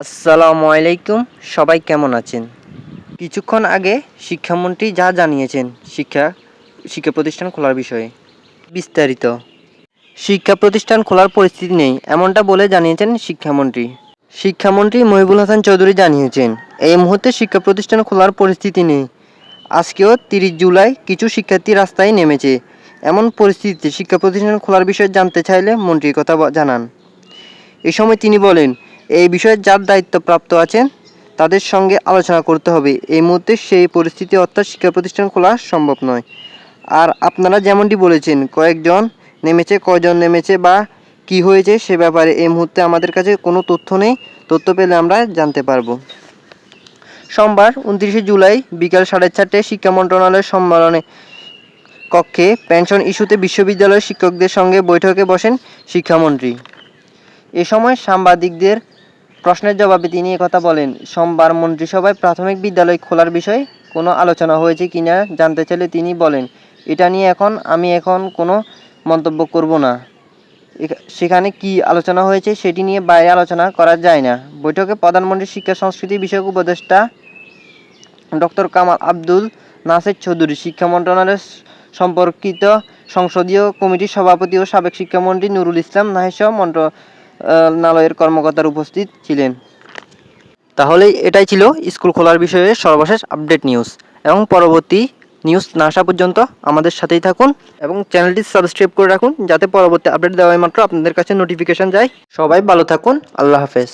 আসসালামু আলাইকুম। সবাই কেমন আছেন? কিছুক্ষণ আগে শিক্ষামন্ত্রী যা জানিয়েছেন শিক্ষা শিক্ষা প্রতিষ্ঠান খোলার বিষয়ে বিস্তারিত। শিক্ষা প্রতিষ্ঠান খোলার পরিস্থিতি নেই, এমনটা বলে জানিয়েছেন শিক্ষামন্ত্রী। শিক্ষামন্ত্রী মহিবুল হাসান চৌধুরী জানিয়েছেন, এই মুহূর্তে শিক্ষা প্রতিষ্ঠান খোলার পরিস্থিতি নেই। আজকেও তিরিশ জুলাই কিছু শিক্ষার্থী রাস্তায় নেমেছে। এমন পরিস্থিতিতে শিক্ষা প্রতিষ্ঠান খোলার বিষয়ে জানতে চাইলে মন্ত্রী কথা জানান। এ সময় তিনি বলেন এই বিষয়ে যার দায়িত্বপ্রাপ্ত আছেন, তাদের সঙ্গে আলোচনা করতে হবে। এই মুহূর্তে সেই পরিস্থিতি অর্থাৎ শিক্ষা প্রতিষ্ঠান খোলা সম্ভব নয়। আর আপনারা যেমনটি বলেছেন, কয়েকজন নেমেছে, কয়জন নেমেছে বা কি হয়েছে সে ব্যাপারে এই মুহূর্তে আমাদের কাছে কোনো তথ্য নেই। তথ্য পেলে আমরা জানতে পারব। সোমবার উনত্রিশে জুলাই বিকাল সাড়ে চারটায় শিক্ষা মন্ত্রণালয়ের সম্মেলনে কক্ষে পেনশন ইস্যুতে বিশ্ববিদ্যালয়ের শিক্ষকদের সঙ্গে বৈঠকে বসেন শিক্ষামন্ত্রী। এ সময় সাংবাদিকদের প্রশ্নের জবাবে তিনি কথা বলেন, সোমবার মন্ত্রিসভায় প্রাথমিক বিদ্যালয় খোলার বিষয়ে কোনো আলোচনা হয়েছে কিনা জানতে চাইলে তিনি বলেন, এটা নিয়ে এখন আমি এখন কোনো মন্তব্য করব না। সেখানে কি আলোচনা হয়েছে সেটি নিয়ে বাইরে আলোচনা করা যায় না। বৈঠকে প্রধানমন্ত্রী শিক্ষা, সংস্কৃতি বিষয়ক উপদেষ্টা ডক্টর কামাল আব্দুল নাসের চৌধুরী, শিক্ষা মন্ত্রণালয়ের সম্পর্কিত সংসদীয় কমিটির সভাপতি ও সাবেক শিক্ষামন্ত্রী নুরুল ইসলাম নাহিসহ মন্ত্রণালয়ের কর্মকর্তার উপস্থিত ছিলেন। তাহলে এটাই ছিল স্কুল খোলার বিষয়ে সর্বশেষ আপডেট নিউজ। এবং পরবর্তী নিউজ না আসা পর্যন্ত আমাদের সাথেই থাকুন এবং চ্যানেলটি সাবস্ক্রাইব করে রাখুন যাতে পরবর্তী আপডেট দেওয়া মাত্র আপনাদের কাছে নোটিফিকেশন যায়। সবাই ভালো থাকুন, আল্লাহ হাফেজ।